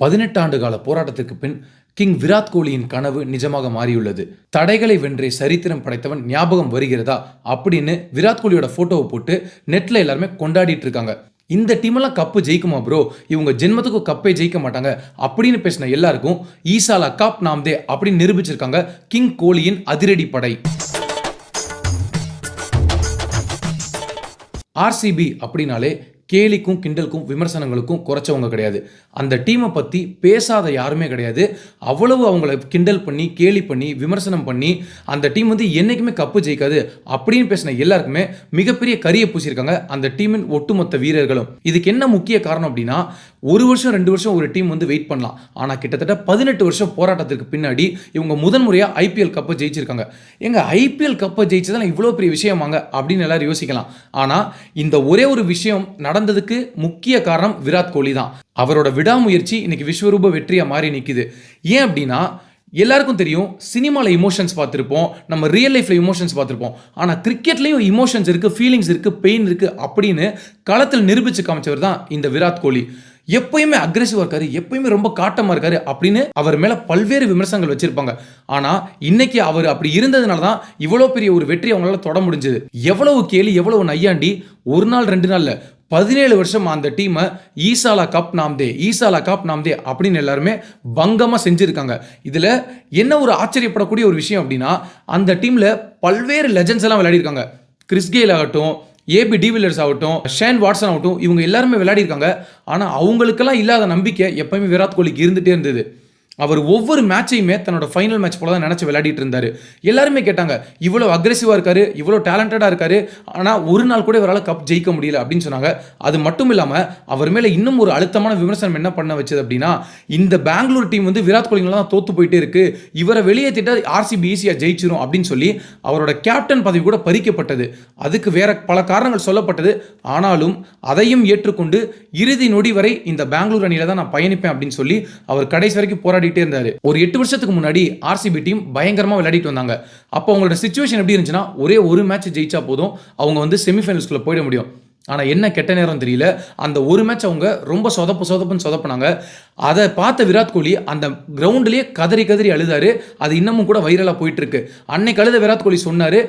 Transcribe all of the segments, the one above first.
பதினெட்டு ஆண்டு கால போராட்டத்திற்கு பின் கிங் விராட் கோலியின் கனவு நிஜமாக மாறியுள்ளது. தடைகளை வென்றே சரித்திரம் படைத்தவன் ஞாபகம் வருகிறதா? அப்படின்னு விராட் கோலியோட போட்டோவை போட்டு நெட்ல எல்லாருமே கொண்டாடிட்டு இருக்காங்க. இந்த டீமெல்லாம் கப்பு ஜெயிக்குமா ப்ரோ இவங்க ஜென்மத்துக்கும் கப்பே ஜெயிக்க மாட்டாங்க அப்படின்னு பேசின எல்லாருக்கும் ஈசாலா கப் நாம்தே அப்படின்னு நிரூபிச்சிருக்காங்க கிங் கோலியின் அதிரடி படை. ஆர்சிபி அப்படின்னாலே கேலிக்கும் கிண்டலுக்கும் விமர்சனங்களுக்கும் குறைச்சவங்க கிடையாது. அந்த டீமை பற்றி பேசாத யாருமே கிடையாது. அவ்வளவு அவங்கள கிண்டல் பண்ணி கேலி பண்ணி விமர்சனம் பண்ணி அந்த டீம் வந்து என்றைக்குமே கப்பு ஜெயிக்காது அப்படின்னு பேசின எல்லாருக்குமே மிகப்பெரிய கரியை பூசியிருக்காங்க அந்த டீமின் ஒட்டுமொத்த வீரர்களும். இதுக்கு என்ன முக்கிய காரணம் அப்படின்னா ஒரு வருஷம் ரெண்டு வருஷம் ஒரு டீம் வந்து வெயிட் பண்ணலாம். ஆனால் கிட்டத்தட்ட பதினெட்டு வருஷம் போராட்டத்திற்கு பின்னாடி இவங்க முதன்முறையாக ஐபிஎல் கப்பை ஜெயிச்சிருக்காங்க. எங்க ஐபிஎல் கப்பை ஜெயிச்சதெல்லாம் இவ்வளோ பெரிய விஷயமாங்க அப்படின்னு எல்லாரும் யோசிக்கலாம். ஆனால் இந்த ஒரே ஒரு விஷயம் நடந்ததுக்கு முக்கிய காரணம் விராட் கோலி தான். அவரோட விடாமுயற்சி இன்னைக்கு விஸ்வரூப வெற்றியாக மாறி நிற்குது ஏன் அப்படின்னா எல்லாருக்கும் தெரியும் சினிமாவில் இமோஷன்ஸ் பார்த்துருப்போம் நம்ம ரியல் லைஃப்பில் இமோஷன்ஸ் பார்த்துருப்போம். ஆனால் கிரிக்கெட்லேயும் இமோஷன்ஸ் இருக்குது ஃபீலிங்ஸ் இருக்குது பெயின் இருக்குது அப்படின்னு களத்தில் நிரூபித்து காமிச்சவர் தான் இந்த விராட் கோலி. எப்பயுமே அக்ரெசிவாக இருக்காரு எப்பயுமே ரொம்ப காட்டமாக இருக்காரு அப்படின்னு அவர் மேலே பல்வேறு விமர்சனங்கள் வச்சிருப்பாங்க. ஆனால் இன்னைக்கு அவர் அப்படி இருந்ததுனால தான் இவ்வளோ பெரிய ஒரு வெற்றி அவங்களால தொட முடிஞ்சது. எவ்வளவு கேலி எவ்வளவு நையாண்டி ஒரு நாள் ரெண்டு நாளில் பதினேழு வருஷம் அந்த டீமை ஈசாலா கப் நாம்தே ஈசாலா கப் நாம்தே அப்படின்னு எல்லாருமே பங்கமாக செஞ்சுருக்காங்க. இதில் என்ன ஒரு ஆச்சரியப்படக்கூடிய ஒரு விஷயம் அப்படின்னா அந்த டீமில் பல்வேறு லெஜண்ட்ஸ் எல்லாம் விளையாடிருக்காங்க. கிறிஸ்கேல் ஆகட்டும் ஏபி டிவிலர்ஸ் ஆகட்டும் ஷேன் வாட்ஸன் ஆகட்டும் இவங்க எல்லாருமே விளையாடிருக்காங்க. ஆனால் அவங்களுக்கெல்லாம் இல்லாத நம்பிக்கை எப்பயுமே விராட் கோலிக்கு இருந்துகிட்டே இருந்தது. அவர் ஒவ்வொரு மேட்சையுமே தன்னோட ஃபைனல் மேட்ச் போல தான் நினச்சி விளையாடிட்டு இருந்தார். எல்லாருமே கேட்டாங்க இவ்வளோ அக்ரெசிவாக இருக்காரு இவ்வளோ டேலண்டடாக இருக்காரு ஆனால் ஒரு நாள் கூட இவரால் கப் ஜெயிக்க முடியல அப்படின்னு சொன்னாங்க. அது மட்டும் இல்லாமல் அவர் மேலே இன்னும் ஒரு அழுத்தமான விமர்சனம் என்ன பண்ண வச்சது அப்படின்னா இந்த பெங்களூர் டீம் வந்து விராட் கோலிங்கெல்லாம் தான் தோத்து போயிட்டே இருக்கு இவரை வெளியேற்றிட்டா ஆர்சிபி ஈஸியாக ஜெயிச்சிரும் அப்படின்னு சொல்லி அவரோட கேப்டன் பதவி கூட பறிக்கப்பட்டது. அதுக்கு வேற பல காரணங்கள் சொல்லப்பட்டது. ஆனாலும் அதையும் ஏற்றுக்கொண்டு இறுதி நொடி வரை இந்த பெங்களூர் அணியில தான் நான் பயணிப்பேன் அப்படின்னு சொல்லி அவர் கடைசி வரைக்கும் போராடி போராடிட்டே இருந்தாரு. ஒரு எட்டு வருஷத்துக்கு முன்னாடி ஆர்சிபி டீம் பயங்கரமா விளையாடிட்டு வந்தாங்க. அப்போ அவங்களோட சுச்சுவேஷன் எப்படி இருந்துச்சுன்னா ஒரே ஒரு மேட்ச் ஜெயிச்சா போதும் அவங்க வந்து செமிஃபைனல்ஸ்குள்ள போயிட முடியும். ஆனால் என்ன கெட்ட நேரம் தெரியல. அந்த ஒரு மேட்ச் அவங்க ரொம்ப சொதப்பு சொதப்புன்னு சொதப்புனாங்க. அதை பார்த்த விராட் கோலி அந்த கிரவுண்ட்லேயே கதறி கதறி அழுதாரு. அது இன்னமும் கூட வைரலாக போயிட்டு இருக்கு அன்னைக்கு அழுத விராட் கோலி சொன்னாரு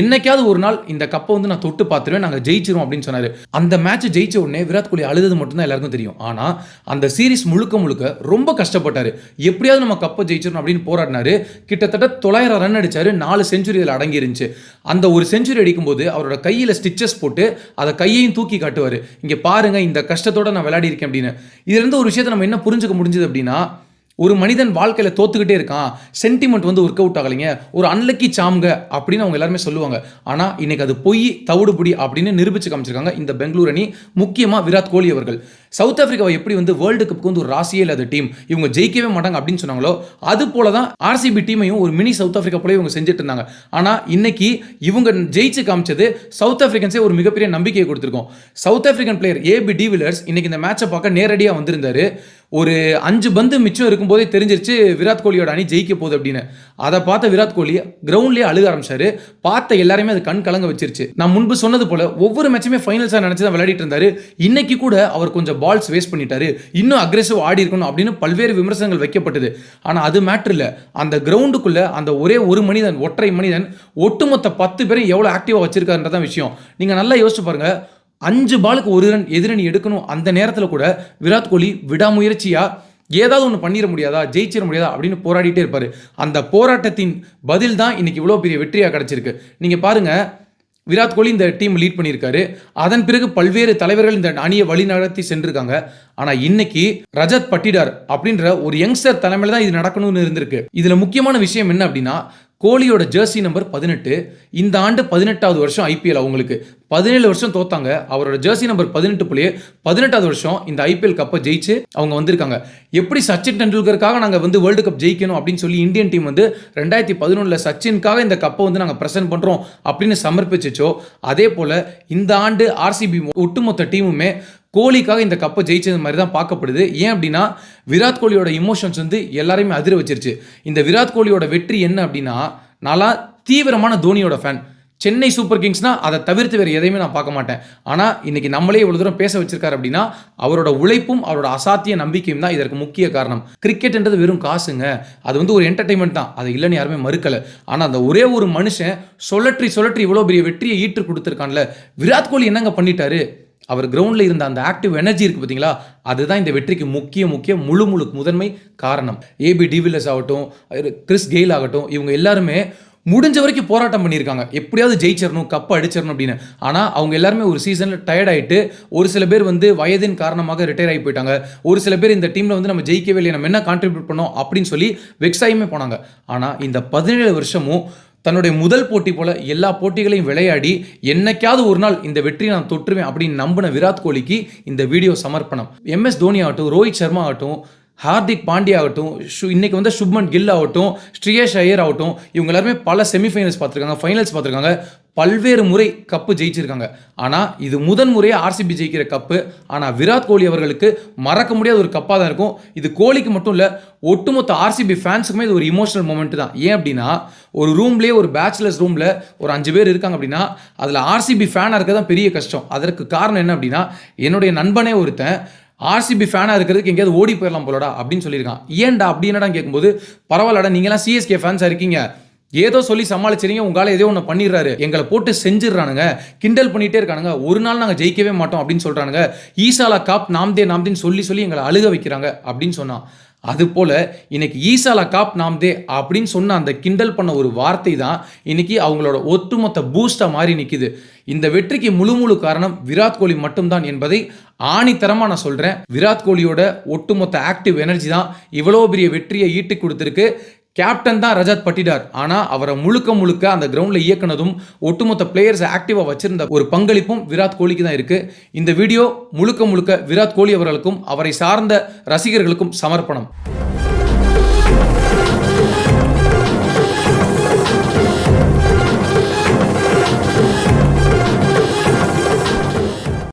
என்னைக்காவது ஒரு நாள் இந்த கப்பை வந்து நான் தொட்டு பார்த்துருவேன் நாங்கள் ஜெயிச்சிரும் அப்படின்னு சொன்னாரு. அந்த மேட்ச் ஜெயிச்ச உடனே விராட் கோலி அழுதது மட்டும்தான் எல்லாருக்கும் தெரியும். ஆனால் அந்த சீரிஸ் முழுக்க முழுக்க ரொம்ப கஷ்டப்பட்டாரு. எப்படியாவது நம்ம கப்பை ஜெயிச்சிரும் அப்படின்னு போராடினாரு. கிட்டத்தட்ட தொள்ளாயிரம் ரன் அடிச்சாரு நாலு செஞ்சுரி இதில் அடங்கி இருந்துச்சு அந்த ஒரு செஞ்சுரி அடிக்கும்போது அவரோட கையில் ஸ்டிச்சஸ் போட்டு அதை கையையும் தூக்கி காட்டுவார். இங்கே பாருங்க இந்த கஷ்டத்தோட நான் விளையாடி இருக்கேன் அப்படின்னு இதுலேருந்து ஒரு விஷயத்தை நம்ம என்ன புரிஞ்சுக்க முடிஞ்சது அப்படின்னா ஒரு மனிதன் வாழ்க்கையில் தோத்துக்கிட்டே இருக்கான் சென்டிமெண்ட் வந்து ஒர்க் அவுட் ஆகலைங்க ஒரு அன்லக்கி சாம்க அப்படின்னு அவங்க எல்லாருமே சொல்லுவாங்க. ஆனால் இன்னைக்கு அது பொய் தவிடுபுடி அப்படின்னு நிரூபிச்சு காமிச்சிருக்காங்க இந்த பெங்களூர் அணி முக்கியமாக விராட் கோலி அவர்கள். சவுத் ஆஃப்ரிக்காவை எப்படி வந்து வேர்ல்டு கப்புக்கு வந்து ஒரு ராசியே இல்லாத டீம் இவங்க ஜெயிக்கவே மாட்டாங்க அப்படின்னு சொன்னாங்களோ அது போல தான் ஆர்சிபி டீமையும் ஒரு மினி சவுத் ஆஃப்ரிக்கா போல இவங்க செஞ்சுட்டு இருந்தாங்க. ஆனால் இன்னைக்கு இவங்க ஜெயிச்சு காமிச்சது சவுத் ஆஃப்ரிக்கன்ஸே ஒரு மிகப்பெரிய நம்பிக்கையை கொடுத்துருக்கோம். South African player AB de Villiers இன்னைக்கு இந்த மேட்சை பார்க்க நேரடியாக வந்திருந்தாரு. ஒரு அஞ்சு பந்து மிச்சம் இருக்கும்போதே தெரிஞ்சிருச்சு விராட் கோலியோட அணி ஜெயிக்க போகுது அப்படின்னு. அதை பார்த்த விராட் கோலி கிரவுண்ட்லேயே அழுக ஆரம்பிச்சாரு. பார்த்த எல்லாருமே அது கண் கலங்க வச்சிருச்சு. நான் முன்பு சொன்னது போல ஒவ்வொரு மேட்சுமே ஃபைனல்ஸாக நினச்சி தான் விளையாடிட்டு இருந்தாரு. இன்னைக்கு கூட அவர் கொஞ்சம் பால்ஸ் வேஸ்ட் பண்ணிட்டாரு. இன்னும் அக்ரெசிவ் ஆடி இருக்கணும் அப்படின்னு பல்வேறு விமர்சனங்கள் வைக்கப்பட்டது. ஆனால் அது மேட்ரு இல்லை. அந்த கிரவுண்டுக்குள்ள அந்த ஒரே ஒரு மனிதன் ஒற்றை மனிதன் ஒட்டுமொத்த பத்து பேரும் எவ்வளோ ஆக்டிவாக வச்சிருக்காருன்றதான் விஷயம். நீங்கள் நல்லா யோசிச்சு பாருங்கள் அஞ்சு பாலுக்கு ஒரு ரன் எதிரணி எடுக்கணும். அந்த நேரத்தில் கூட விராட் கோலி விடாமுயற்சியாக ஏதாவது ஒன்று பண்ணிட முடியாதா ஜெயிச்சிட முடியாதா அப்படின்னு போராடிட்டே இருப்பார். அந்த போராட்டத்தின் பதில் தான் இன்னைக்கு இவ்வளோ பெரிய வெற்றியாக கிடச்சிருக்கு. நீங்கள் பாருங்கள் விராட் கோலி இந்த டீம் லீட் பண்ணியிருக்காரு. அதன் பிறகு பல்வேறு தலைவர்கள் இந்த அணியை வழிநடத்தி சென்றிருக்காங்க. ஆனால் இன்னைக்கு ரஜத் பட்டிடார் அப்படின்ற ஒரு யங்ஸ்டர் தலைமையில் தான் இது நடக்கணும்னு இருந்திருக்கு. இதில் முக்கியமான விஷயம் என்ன அப்படின்னா கோலியோட ஜெர்சி நம்பர் பதினெட்டு. இந்த ஆண்டு பதினெட்டாவது வருஷம் ஐபிஎல் அவங்களுக்கு. பதினேழு வருஷம் தோத்தாங்க. அவரோட ஜெர்சி நம்பர் பதினெட்டு புள்ளியே பதினெட்டாவது வருஷம் இந்த ஐபிஎல் கப்பை ஜெயிச்சு அவங்க வந்திருக்காங்க. எப்படி சச்சின் டெண்டுல்கருக்காக நாங்கள் வந்து வேர்ல்டு கப் ஜெயிக்கணும் அப்படின்னு சொல்லி இந்தியன் டீம் வந்து ரெண்டாயிரத்தி பதினொன்றில் சச்சினுக்காக இந்த கப்பை வந்து நாங்கள் ப்ரெசென்ட் பண்ணுறோம் அப்படின்னு சமர்ப்பிச்சிச்சோ அதே போல் இந்த ஆண்டு ஆர்சிபி ஒட்டுமொத்த டீமுமே கோலிக்காக இந்த கப்பை ஜெயிச்சது மாதிரி தான் பார்க்கப்படுது. ஏன் அப்படின்னா விராட் கோலியோட இமோஷன்ஸ் வந்து எல்லாரையுமே அதிர வச்சிருச்சு. இந்த விராட் கோலியோட வெற்றி என்ன அப்படின்னா நான்லாம் தீவிரமான தோனியோட ஃபேன் சென்னை சூப்பர் கிங்ஸ்னால் அதை தவிர்த்து வேறு எதையுமே நான் பார்க்க மாட்டேன். ஆனால் இன்றைக்கி நம்மளே இவ்வளோ தூரம் பேச வச்சிருக்காரு அப்படின்னா அவரோட உழைப்பும் அவரோட அசாத்திய நம்பிக்கையும் தான் இதற்கு முக்கிய காரணம். கிரிக்கெட்ன்றது வெறும் காசுங்க. அது வந்து ஒரு என்டர்டைன்மெண்ட் தான். அதை இல்லைன்னு யாருமே மறுக்கலை. ஆனால் அந்த ஒரே ஒரு மனுஷன் சொல்லற்றி சொல்லற்றி இவ்வளோ பெரிய வெற்றியை ஈட்டு கொடுத்துருக்கான்ல. விராட் கோலி என்னங்க பண்ணிட்டாரு? அவர் கிரவுண்டில் இருந்த அந்த ஆக்டிவ் எனர்ஜி இருக்குது பார்த்தீங்களா? அதுதான் இந்த வெற்றிக்கு முக்கிய முக்கிய முழு முழு முதன்மை காரணம். ஏபி டிவில்லஸ் ஆகட்டும் கிறிஸ் கெயில் ஆகட்டும் இவங்க எல்லாருமே முடிஞ்ச வரைக்கும் போராட்டம் பண்ணியிருக்காங்க. எப்படியாவது ஜெயிச்சிடணும் கப்பை அடிச்சிடணும் அப்படின்னு. ஆனால் அவங்க எல்லாருமே ஒரு சீசனில் டயர்ட் ஆகிட்டு ஒரு சில பேர் வந்து வயதின் காரணமாக ரிட்டையர் ஆகி போயிட்டாங்க. ஒரு சில பேர் இந்த டீமில் வந்து நம்ம ஜெயிக்கவே இல்லை நம்ம என்ன கான்ட்ரிபியூட் பண்ணோம் அப்படின்னு சொல்லி வெக்ஸாயுமே போனாங்க. ஆனால் இந்த பதினேழு வருஷமும் தன்னுடைய முதல் போட்டி போல எல்லா போட்டிகளையும் விளையாடி என்னைக்காவது ஒரு நாள் இந்த வெற்றியை நான் தொற்றுவேன் அப்படின்னு நம்பின விராட் கோலிக்கு இந்த வீடியோ சமர்ப்பணம். எம்எஸ் தோனி ஆகட்டும் ரோஹித் சர்மா ஆகட்டும் ஹார்திக் பாண்டியா ஆகட்டும் ஷு இன்னைக்கு வந்து சுப்மன் கில் ஆகட்டும் ஸ்ரீயேஷ் ஐயர் ஆகட்டும் இவங்க எல்லாருமே பல செமிஃபைனல்ஸ் பார்த்துருக்காங்க ஃபைனல்ஸ் பார்த்துருக்காங்க. பல்வேறு முறை கப்பு ஜெயிச்சிருக்காங்க. ஆனால் இது முதன் முறையாக ஆர்சிபி ஜெயிக்கிற கப்பு ஆனால் விராட் கோலி அவர்களுக்கு மறக்க முடியாத ஒரு கப்பாக தான் இருக்கும். இது கோலிக்கு மட்டும் இல்லை ஒட்டுமொத்த ஆர்சிபி ஃபேன்ஸுக்குமே இது ஒரு இமோஷனல் மூமெண்ட் தான். ஏன் அப்படின்னா ஒரு ரூம்லேயே ஒரு பேச்சுலர்ஸ் ரூமில் ஒரு அஞ்சு பேர் இருக்காங்க அப்படின்னா அதில் ஆர்சிபி ஃபேனாக இருக்க தான் பெரிய கஷ்டம். அதற்கு காரணம் என்ன அப்படின்னா என்னுடைய நண்பனே ஒருத்தன் ஆர்சிபி ஃபேனாக இருக்கிறதுக்கு எங்கேயாவது ஓடி போயிடலாம் போலடா அப்படின்னு சொல்லியிருக்கான். ஏன்டா அப்படி என்னடா கேட்கும்போது பரவாயில்லடா நீங்களாம் சிஎஸ்கே ஃபேன்ஸாக இருக்கீங்க. ஏதோ சொல்லி சமாளிச்சிருங்க உங்களால் ஏதோ ஒன்று பண்ணிடுறாரு. எங்களை போட்டு செஞ்சிடறானுங்க. கிண்டல் பண்ணிகிட்டே இருக்கானுங்க. ஒரு நாள் நாங்கள் ஜெயிக்கவே மாட்டோம் அப்படின்னு சொல்கிறானுங்க ஈசாலா காப் நாம்தே நாம்தேன்னு சொல்லி சொல்லி எங்களை அழுக வைக்கிறாங்க அப்படின்னு சொன்னான். அதுபோல் இன்னைக்கு ஈசாலா காப் நாம்தே அப்படின்னு சொன்ன அந்த கிண்டல் பண்ண ஒரு வார்த்தை தான் இன்னைக்கு அவங்களோட ஒட்டுமொத்த பூஸ்டாக மாறி நிற்கிது இந்த வெற்றிக்கு முழு முழு காரணம் விராட் கோலி மட்டும்தான் என்பதை ஆணித்தரமாக நான் சொல்கிறேன் விராட் கோலியோட ஒட்டுமொத்த ஆக்டிவ் எனர்ஜி தான் இவ்வளோ பெரிய வெற்றியை ஈட்டி கொடுத்துருக்கு. கேப்டன் தான் ரஜத் பட்டிடார். ஆனால் அவரை முழுக்க முழுக்க அந்த கிரவுண்டில் இயக்குனதும் ஒட்டுமொத்த பிளேயர்ஸ் ஆக்டிவாக வச்சிருந்த ஒரு பங்களிப்பும் விராட் கோலிக்கு தான் இருக்குது இந்த வீடியோ முழுக்க முழுக்க விராட் கோலி அவர்களுக்கும் அவரை சார்ந்த ரசிகர்களுக்கும் சமர்ப்பணம்.